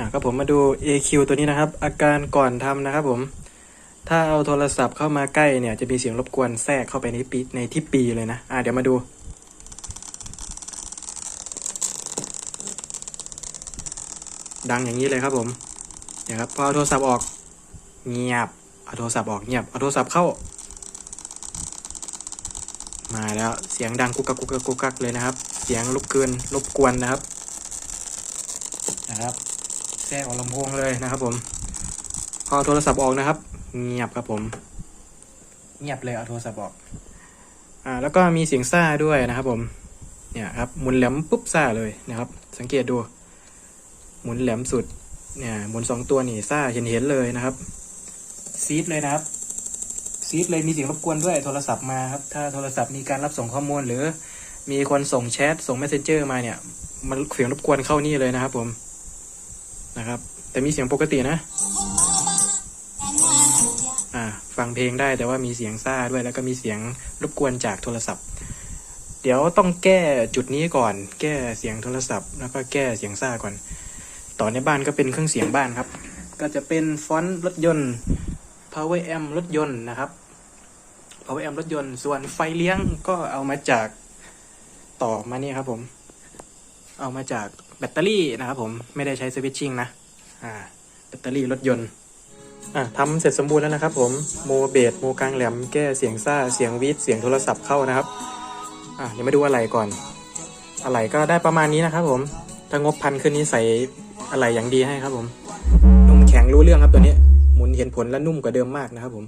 อะครับผมมาดู AQ ตัวนี้นะครับ อาการก่อนทำนะครับผม ถ้าเอาโทรศัพท์เข้ามาใกล้เนี่ยจะมีเสียงรบกวนแทรกเข้าไปในปีในที่ปีเลยนะ อะเดี๋ยวมาดูดังอย่างนี้เลยครับผมเนี่ยครับพอเอาโทรศัพท์ออกเงียบเอาโทรศัพท์ออกเงียบเอาโทรศัพท์เข้า มาแล้วเสียงดังกุกกักกุกกักกุกกักเลยนะครับ เสียงรบกวนรบกวนนะครับนะครับ แทรกออกลำโพงเลยนะครับผมพอเอาโทรศัพท์ออกนะครับ เงียบครับผม เงียบเลยเอาโทรศัพท์ออก อ่า แล้วก็มีเสียงซ่าด้วยนะครับผม เนี่ยครับหมุนแหลมปุ๊บซ่าเลยนะครับ สังเกตดู หมุนแหลมสุด เนี่ยหมุนสองตัวนี่ซ่าเห็นเห็นๆเลยนะครับ ซีดเลยนะครับ ซีดเลยมีเสียงรบกวนด้วยโทรศัพท์มาครับ ถ้าโทรศัพท์มีการรับส่งข้อมูลหรือ มีคนส่งแชทส่ง messenger มาเนี่ย มันเสียงรบกวนเข้านี่เลยนะครับผม นะครับ แต่มีเสียงปกตินะ อ่า ฟังเพลงได้แต่ว่ามีเสียงซ่าด้วยแล้วก็มีเสียงรบกวนจากโทรศัพท์ เดี๋ยวต้องแก้จุดนี้ก่อน แก้เสียงโทรศัพท์ แล้วก็แก้เสียงซ่าก่อน ต่อในบ้านก็เป็นเครื่องเสียงบ้านครับ ก็จะเป็นฟอนต์รถยนต์ power amp รถยนต์นะครับ power amp รถยนต์ ส่วนไฟเลี้ยงก็เอามาจากต่อมานี่ครับผม เอามาจาก แบตเตอรี่นะครับผมไม่ได้ใช้สวิตชิ่งนะอ่าแบตเตอรี่รถยนต์อะทำเสร็จสมบูรณ์แล้วนะครับผมโมเบสโมกลางแหลมแก้เสียงซ่าเสียงวีดเสียงโทรศัพท์เข้านะครับอะเดี๋ยวมาดูอะไรก่อน อะไรก็ได้ประมาณนี้นะครับผมถ้างบพันขึ้นนี้ใส่อะไรอย่างดีให้ครับผมนุ่มแข็งรู้เรื่องครับตัวนี้หมุนเห็นผลและนุ่มกว่าเดิมมากนะครับผม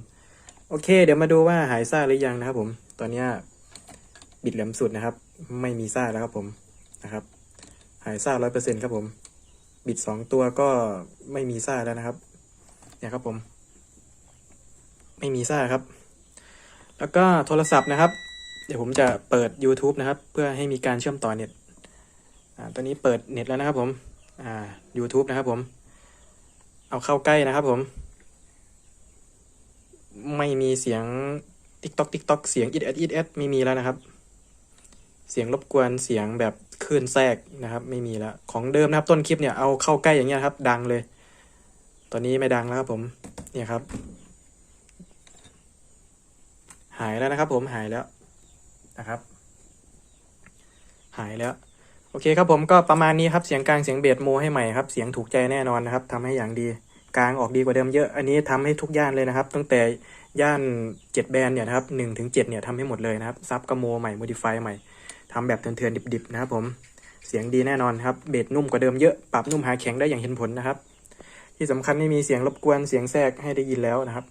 โอเค เดี๋ยวมาดูว่าหายซ่าหรือยังนะครับผม ตอนนี้บิดแหลมสุดนะครับ ไม่มีซ่าแล้วครับผมนะครับ หายซ่าร้อยเปอร์เซ็นครับผม บิดสองตัวก็ไม่มีซ่าแล้วนะครับ เนี่ยครับผม ไม่มีซ่าครับ แล้วก็โทรศัพท์นะครับ เดี๋ยวผมจะเปิด YouTube นะครับ เพื่อให้มีการเชื่อมต่อเน็ตอ่าตอนนี้เปิดเน็ตแล้วนะครับผมอ่า YouTube นะครับผม เอาเข้าใกล้นะครับผม ไม่มีเสียง TikTok TikTok เสียง it it it ไม่มีแล้วนะครับ เสียงรบกวนเสียงแบบ คลื่นแทรกนะครับ ไม่มีแล้วของเดิมนะครับต้นคลิปเนี่ยเอาเข้าใกล้อย่างเงี้ยครับ ดังเลย ตอนนี้ไม่ดังแล้วครับผมเนี่ยครับ หายแล้วนะครับ ผมหายแล้วนะครับ หายแล้ว โอเคครับผมก็ประมาณนี้ครับเสียงกลางเสียงเบสโมให้ใหม่ครับ เสียงถูกใจแน่นอนนะครับทำให้อย่างดีกลางออกดีกว่าเดิมเยอะ อันนี้ทำให้ทุกย่านเลยนะครับ ตั้งแต่ย่านเจ็ดแบรนด์เนี่ยนะครับหนึ่งถึงเจ็ดเนี่ยทำให้หมดเลยนะครับซับกระโมใหม่โมดิฟายใหม่ ทำแบบเถื่อนๆดิบๆนะครับผมเสียงดีแน่นอนครับเบสนุ่มกว่าเดิมเยอะปรับนุ่มหาแข็งได้อย่างเห็นผลนะครับ ที่สำคัญไม่มีเสียงรบกวนเสียงแทรกให้ได้ยินแล้วนะครับ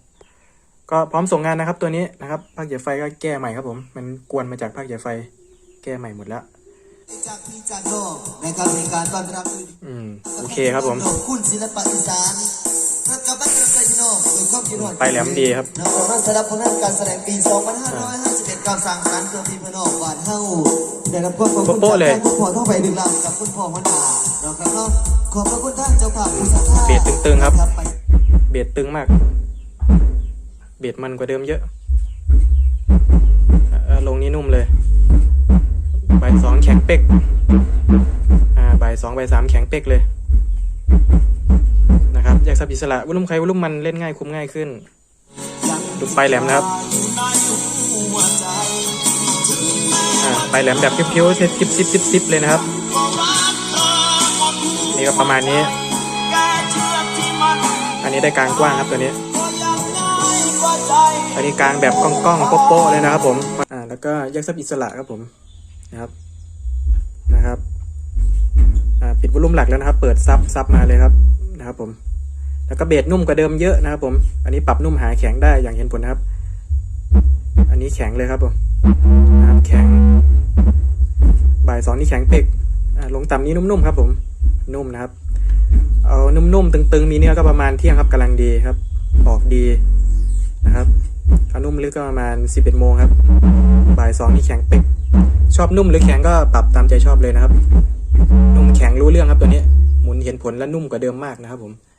ก็พร้อมส่งงานนะครับตัวนี้นะครับภาคใหญ่ไฟก็แก้ใหม่ครับผม มันกวนมาจากภาคใหญ่ไฟแก้ใหม่หมดแล้วจากพี่จากน้องนะครับในการต้อนรับอืมโอเคครับผมขอบคุณศิลปะอีสานพระกับบัตรใจพี่น้องโดยความคิดว่าไปแหลมดีครับนำมาสำหรับผลงานการแสดงปี 2551กับสั่งสรรค์เพื่อพี่น้องบ้านเฮา ได้รับความขอบคุณโป๊ะๆเลยจากทานคุณพ่อท่องไปดึงลำกับคุณพ่อมนาเราครับเนาะขอบพระคุณท่านเจ้าภาพผู้สัทธาเบสตึงๆครับไปเบสตึงมาก เบสมันกว่าเดิมเยอะลงนี้นุ่มเลยใบสองแข็งเป๊กอ่าใบสองใบสามแข็งเป๊กเลยนะครับแยากสับอิสระวอลุ่มใครวอลุ่มมันเล่นง่ายคุมง่ายขึ้นดูไปแหลมนะครับ ปลายแหลมแบบพียวๆเซ็ตซิบซิบซิบซิบเลยนะครับ นี่ก็ประมาณนี้ อันนี้ได้กลางกว้างครับตัวนี้ อันนี้กลางแบบก้องๆโป๊ะๆเลยนะครับผม อ่าแล้วก็แยกซับอิสระครับผมนะครับนะครับอ่าปิดวอลุ่มหลักแล้วนะครับ เปิดซับซับมาเลยครับนะครับผม แล้วก็เบสนุ่มกว่าเดิมเยอะนะครับผม อันนี้ปรับนุ่มหาแข็งได้อย่างเห็นผลนะครับ อันนี้แข็งเลยครับผมนะครับแข็ง บ่ายสองนี่แข็งเปกลงต่ำนี้นุ่มๆครับ ผม นุ่มนะครับ เอานุ่มๆตึงๆ มีเนื้อก็ประมาณเที่ยงครับกำลังดีครับ ออกดีนะครับเอานุ่มลึกก็ประมาณ11โมงครับ บ่ายสองนี่แข็งเปกชอบนุ่มหรือแข็งก็ปรับตามใจชอบเลยนะครับ นุ่มแข็งรู้เรื่องครับตัวนี้ หมุนเห็นผลและนุ่มกว่าเดิมมากนะครับ ผม